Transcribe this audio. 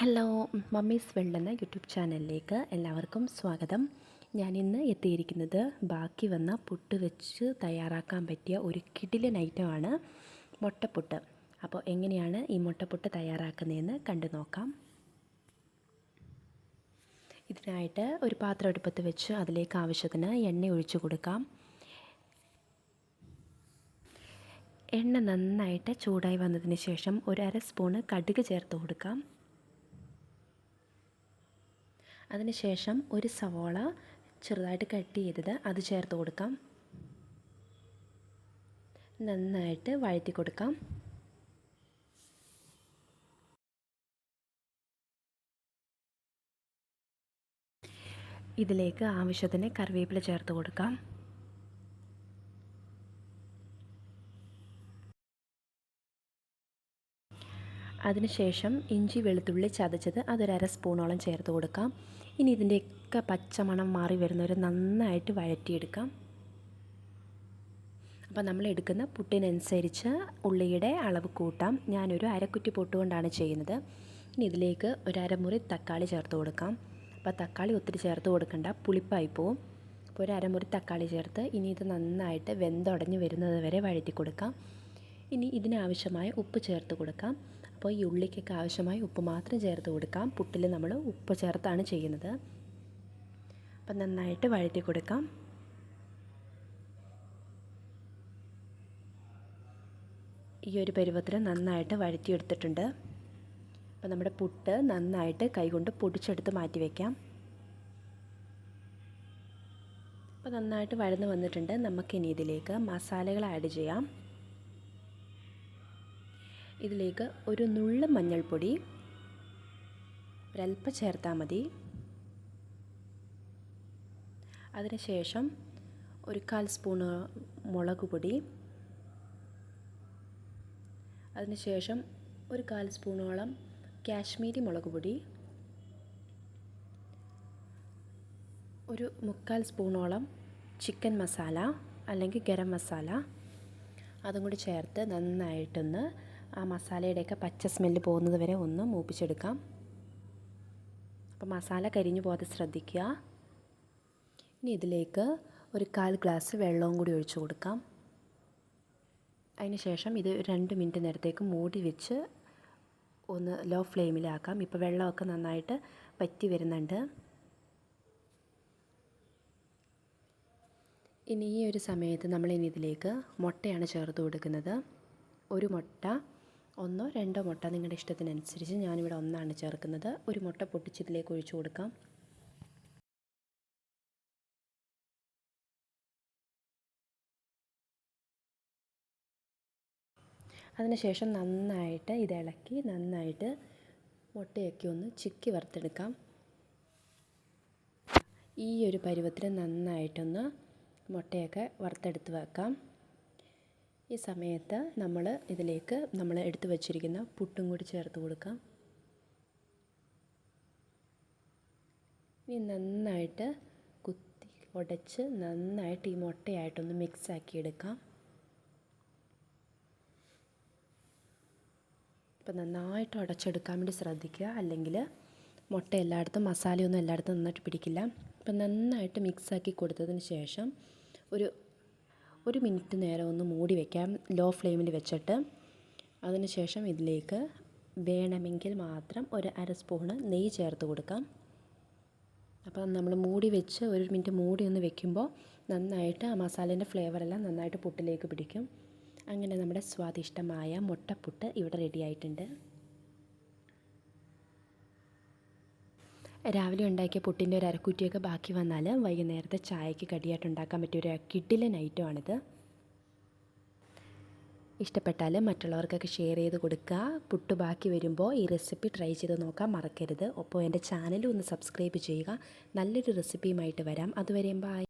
Hello mummies വെള്ളെന്ന YouTube ചാനലിലേക്ക് എല്ലാവർക്കും സ്വാഗതം. ഞാൻ ഇന്ന് എത്തിയിരിക്കുന്നത് ബാക്കി വന്ന പുട്ട് വെച്ച് തയ്യാറാക്കാൻ പറ്റിയ ഒരു കിടിലൻ ഐറ്റമാണ് മുട്ടപ്പുട്ട്. അപ്പോൾ എങ്ങനെയാണ് ഈ മുട്ടപ്പുട്ട് തയ്യാറാക്കുന്നതെന്ന് കണ്ടു നോക്കാം. ഇതിനായിട്ട് ഒരു പാത്രം അടുപ്പത്ത് വെച്ച് അതിലേക്ക് ആവശ്യത്തിന് എണ്ണ ഒഴിച്ചു കൊടുക്കാം. എണ്ണ നന്നായിട്ട് ചൂടായി വന്നതിന് ശേഷം ഒരു അര സ്പൂണ് കടുക് ചേർത്ത് കൊടുക്കാം. അതിനുശേഷം ഒരു സവോള ചെറുതായിട്ട് കട്ട് ചെയ്തത് അത് ചേർത്ത് കൊടുക്കാം. നന്നായിട്ട് വഴറ്റി കൊടുക്കാം. ഇതിലേക്ക് ആവശ്യത്തിന് കറിവേപ്പില ചേർത്ത് കൊടുക്കാം. അതിനുശേഷം ഇഞ്ചി വെളുത്തുള്ളി ചതച്ചത് അതൊരര സ്പൂണോളം ചേർത്ത് കൊടുക്കാം. ഇനി ഇതിന്റെയൊക്കെ പച്ചമണം മാറി വരുന്നവരെ നന്നായിട്ട് വഴറ്റിയെടുക്കാം. അപ്പോൾ നമ്മൾ എടുക്കുന്ന പുട്ടിനനുസരിച്ച് ഉള്ളിയുടെ അളവ് കൂട്ടാം. ഞാനൊരു അരക്കുറ്റി പൊട്ടുകൊണ്ടാണ് ചെയ്യുന്നത്. ഇനി ഇതിലേക്ക് ഒരു തക്കാളി ചേർത്ത് കൊടുക്കാം. അപ്പോൾ തക്കാളി ഒത്തിരി ചേർത്ത് കൊടുക്കണ്ട പുളിപ്പായി പോവും. അപ്പോൾ ഒരു അരമുറി തക്കാളി ചേർത്ത് ഇനി ഇത് നന്നായിട്ട് വെന്തുടഞ്ഞ് വരുന്നത് വരെ വഴറ്റി കൊടുക്കാം ഇനി ഇതിനാവശ്യമായ ഉപ്പ് ചേർത്ത് കൊടുക്കാം. അപ്പോൾ ഈ ഉള്ളിക്കൊക്കെ ആവശ്യമായ ഉപ്പ് മാത്രം ചേർത്ത് കൊടുക്കാം. പുട്ടിൽ നമ്മൾ ഉപ്പ് ചേർത്താണ് ചെയ്യുന്നത്. അപ്പം നന്നായിട്ട് വഴറ്റി കൊടുക്കാം. ഈ ഒരു പരുവത്തിൽ നന്നായിട്ട് വഴറ്റിയെടുത്തിട്ടുണ്ട്. അപ്പോൾ നമ്മുടെ പുട്ട് നന്നായിട്ട് കൈകൊണ്ട് പൊടിച്ചെടുത്ത് മാറ്റി വയ്ക്കാം അപ്പോൾ നന്നായിട്ട് വഴന്ന് വന്നിട്ടുണ്ട്. നമുക്കിനി ഇതിലേക്ക് മസാലകൾ ആഡ് ചെയ്യാം. ഇതിലേക്ക് ഒരു നുള്ള മഞ്ഞൾപ്പൊടി ഒരല്പം ചേർത്താൽ മതി. അതിനുശേഷം ഒരു കാൽ സ്പൂൺ മുളക് പൊടി. അതിനുശേഷം ഒരു കാൽ സ്പൂണോളം കാശ്മീരി മുളക് പൊടി. ഒരു മുക്കാൽ സ്പൂണോളം ചിക്കൻ മസാല അല്ലെങ്കിൽ ഗരം മസാല. അതും കൂടി ചേർത്ത് നന്നായിട്ടൊന്ന് ആ മസാലയുടെയൊക്കെ പച്ച സ്മെല്ല് പോകുന്നത് വരെ ഒന്ന് മൂപ്പിച്ചെടുക്കാം. അപ്പോൾ മസാല കരിഞ്ഞു പോകാതെ ശ്രദ്ധിക്കുക. ഇനി ഇതിലേക്ക് ഒരു കാൽ ഗ്ലാസ് വെള്ളവും കൂടി ഒഴിച്ചു കൊടുക്കാം. അതിന് ശേഷം ഇത് രണ്ട് മിനിറ്റ് നേരത്തേക്ക് മൂടി വെച്ച് ഒന്ന് ലോ ഫ്ലെയിമിലാക്കാം. ഇപ്പോൾ വെള്ളമൊക്കെ നന്നായിട്ട് പറ്റി വരുന്നുണ്ട്. ഇനി ഈ ഒരു സമയത്ത് നമ്മൾ ഇനി ഇതിലേക്ക് മുട്ടയാണ് ചേർത്ത് കൊടുക്കുന്നത്. ഒരു മുട്ട ഒന്നോ രണ്ടോ മുട്ട നിങ്ങളുടെ ഇഷ്ടത്തിനനുസരിച്ച് ഞാനിവിടെ ഒന്നാണ് ചേർക്കുന്നത്. ഒരു മുട്ട പൊട്ടിച്ചതിലേക്ക് ഒഴിച്ചു കൊടുക്കാം. അതിനുശേഷം നന്നായിട്ട് ഇത് ഇളക്കി നന്നായിട്ട് മുട്ടയൊക്കെ ഒന്ന് ചിക്കി വറുത്തെടുക്കാം. ഈ ഒരു പരുവത്തിൽ നന്നായിട്ടൊന്ന് മുട്ടയൊക്കെ വറുത്തെടുത്ത് വെക്കാം. ഈ സമയത്ത് നമ്മൾ ഇതിലേക്ക് നമ്മൾ എടുത്തു വച്ചിരിക്കുന്ന പുട്ടും കൂടി ചേർത്ത് കൊടുക്കാം. ഇനി നന്നായിട്ട് കുത്തി ഉടച്ച് നന്നായിട്ട് ഈ മുട്ടയായിട്ടൊന്ന് മിക്സ് ആക്കി എടുക്കാം. ഇപ്പം നന്നായിട്ട് ഉടച്ചെടുക്കാൻ വേണ്ടി ശ്രദ്ധിക്കുക. അല്ലെങ്കിൽ മുട്ട എല്ലായിടത്തും മസാലയൊന്നും എല്ലായിടത്തും നന്നായിട്ട് പിടിക്കില്ല. അപ്പം നന്നായിട്ട് മിക്സാക്കി കൊടുത്തതിന് ശേഷം ഒരു ഒരു മിനിറ്റ് നേരം ഒന്ന് മൂടി വയ്ക്കാം ലോ ഫ്ലെയിമിൽ വെച്ചിട്ട് അതിനുശേഷം ഇതിലേക്ക് വേണമെങ്കിൽ മാത്രം ഒരു അര സ്പൂണ് നെയ്യ് ചേർത്ത് കൊടുക്കാം. അപ്പം നമ്മൾ മൂടി വെച്ച് ഒരു മിനിറ്റ് മൂടി ഒന്ന് വെക്കുമ്പോൾ നന്നായിട്ട് ആ മസാലേന്റെ ഫ്ലേവറെല്ലാം നന്നായിട്ട് പുട്ടിലേക്ക് പിടിക്കും. അങ്ങനെ നമ്മുടെ സ്വാദിഷ്ടമായ മുട്ടപ്പുട്ട് ഇവിടെ റെഡി ആയിട്ടുണ്ട്. രാവിലെ ഉണ്ടാക്കിയ പുട്ടിന്റെ ഒരു അരക്കുറ്റിയൊക്കെ ബാക്കി വന്നാൽ വൈകുന്നേരത്തെ ചായക്ക് കടിയായിട്ട് ഉണ്ടാക്കാൻ പറ്റിയ ഒരു കിഡിലൻ ഐറ്റമാണിത്. ഇഷ്ടപ്പെട്ടാൽ മറ്റുള്ളവർക്കൊക്കെ ഷെയർ ചെയ്ത് കൊടുക്കുക. പുട്ട് ബാക്കി വരുമ്പോൾ ഈ റെസിപ്പി ട്രൈ ചെയ്ത് നോക്കാൻ മറക്കരുത്. ഒപ്പം എന്റെ ചാനലും ഒന്ന് സബ്സ്ക്രൈബ് ചെയ്യുക. നല്ലൊരു റെസിപ്പിയുമായിട്ട് വരാം. അതുവരെയും ബായ്